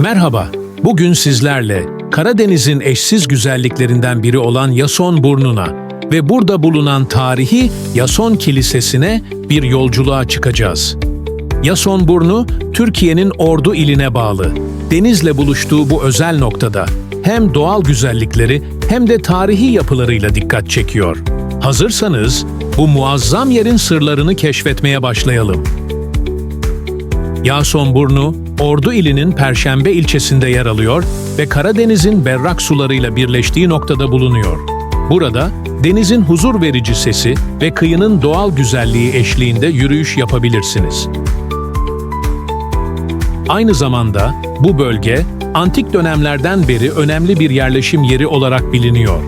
Merhaba, bugün sizlerle Karadeniz'in eşsiz güzelliklerinden biri olan Yason Burnu'na ve burada bulunan tarihi Yason Kilisesi'ne bir yolculuğa çıkacağız. Yason Burnu, Türkiye'nin Ordu iline bağlı. Denizle buluştuğu bu özel noktada hem doğal güzellikleri hem de tarihi yapılarıyla dikkat çekiyor. Hazırsanız bu muazzam yerin sırlarını keşfetmeye başlayalım. Yasonburnu, Ordu ilinin Perşembe ilçesinde yer alıyor ve Karadeniz'in berrak sularıyla birleştiği noktada bulunuyor. Burada denizin huzur verici sesi ve kıyının doğal güzelliği eşliğinde yürüyüş yapabilirsiniz. Aynı zamanda bu bölge antik dönemlerden beri önemli bir yerleşim yeri olarak biliniyor.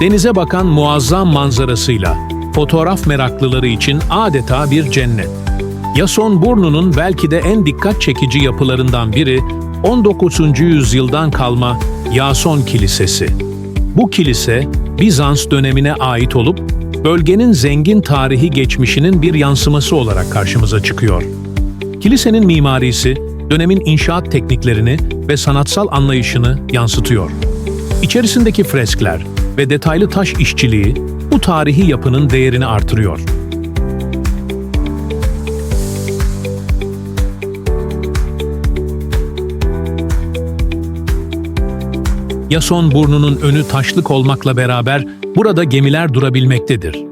Denize bakan muazzam manzarasıyla fotoğraf meraklıları için adeta bir cennet. Yason Burnu'nun belki de en dikkat çekici yapılarından biri 19. yüzyıldan kalma Yason Kilisesi. Bu kilise Bizans dönemine ait olup bölgenin zengin tarihi geçmişinin bir yansıması olarak karşımıza çıkıyor. Kilisenin mimarisi dönemin inşaat tekniklerini ve sanatsal anlayışını yansıtıyor. İçerisindeki freskler ve detaylı taş işçiliği bu tarihi yapının değerini artırıyor. Yason burnunun önü taşlık olmakla beraber burada gemiler durabilmektedir.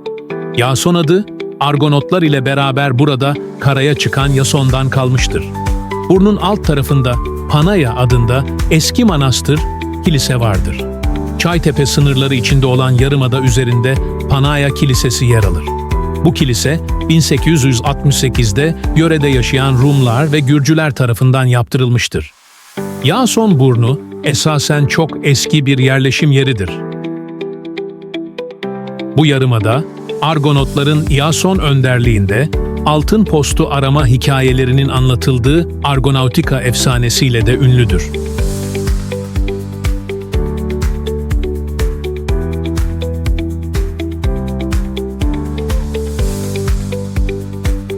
Yason adı, Argonotlar ile beraber burada karaya çıkan Yason'dan kalmıştır. Burnun alt tarafında Panaya adında eski manastır, kilise vardır. Çaytepe sınırları içinde olan yarımada üzerinde Panaya Kilisesi yer alır. Bu kilise 1868'de yörede yaşayan Rumlar ve Gürcüler tarafından yaptırılmıştır. Yason Burnu esasen çok eski bir yerleşim yeridir. Bu yarımada Argonotların Yason önderliğinde altın postu arama hikayelerinin anlatıldığı Argonautika efsanesiyle de ünlüdür.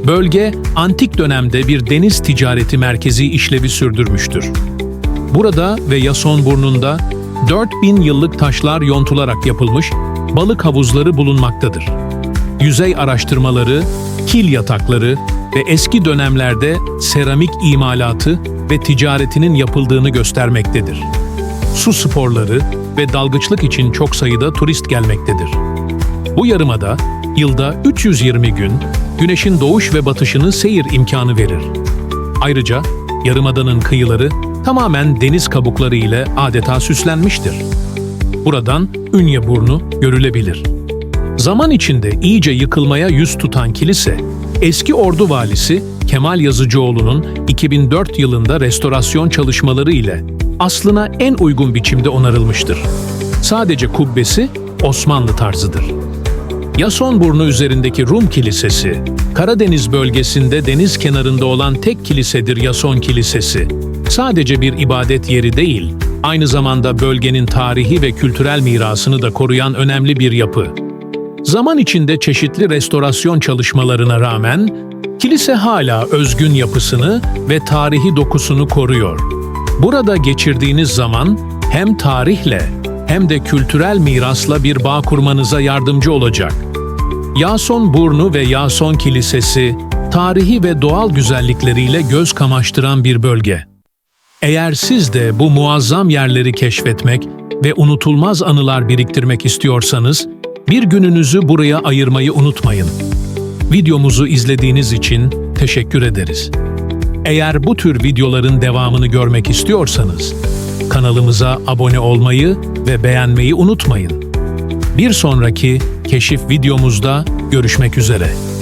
Bölge, antik dönemde bir deniz ticareti merkezi işlevi sürdürmüştür. Burada ve Yason burnunda 4000 yıllık taşlar yontularak yapılmış balık havuzları bulunmaktadır. Yüzey araştırmaları, kil yatakları ve eski dönemlerde seramik imalatı ve ticaretinin yapıldığını göstermektedir. Su sporları ve dalgıçlık için çok sayıda turist gelmektedir. Bu yarımada yılda 320 gün güneşin doğuş ve batışını seyir imkanı verir. Ayrıca yarımadanın kıyıları tamamen deniz kabukları ile adeta süslenmiştir. Buradan Ünye Burnu görülebilir. Zaman içinde iyice yıkılmaya yüz tutan kilise, eski ordu valisi Kemal Yazıcıoğlu'nun 2004 yılında restorasyon çalışmaları ile aslına en uygun biçimde onarılmıştır. Sadece kubbesi Osmanlı tarzıdır. Yasonburnu üzerindeki Rum Kilisesi, Karadeniz bölgesinde deniz kenarında olan tek kilisedir Yason Kilisesi. Sadece bir ibadet yeri değil, aynı zamanda bölgenin tarihi ve kültürel mirasını da koruyan önemli bir yapı. Zaman içinde çeşitli restorasyon çalışmalarına rağmen, kilise hala özgün yapısını ve tarihi dokusunu koruyor. Burada geçirdiğiniz zaman hem tarihle hem de kültürel mirasla bir bağ kurmanıza yardımcı olacak. Yason Burnu ve Yason Kilisesi, tarihi ve doğal güzellikleriyle göz kamaştıran bir bölge. Eğer siz de bu muazzam yerleri keşfetmek ve unutulmaz anılar biriktirmek istiyorsanız, bir gününüzü buraya ayırmayı unutmayın. Videomuzu izlediğiniz için teşekkür ederiz. Eğer bu tür videoların devamını görmek istiyorsanız, kanalımıza abone olmayı ve beğenmeyi unutmayın. Bir sonraki keşif videomuzda görüşmek üzere.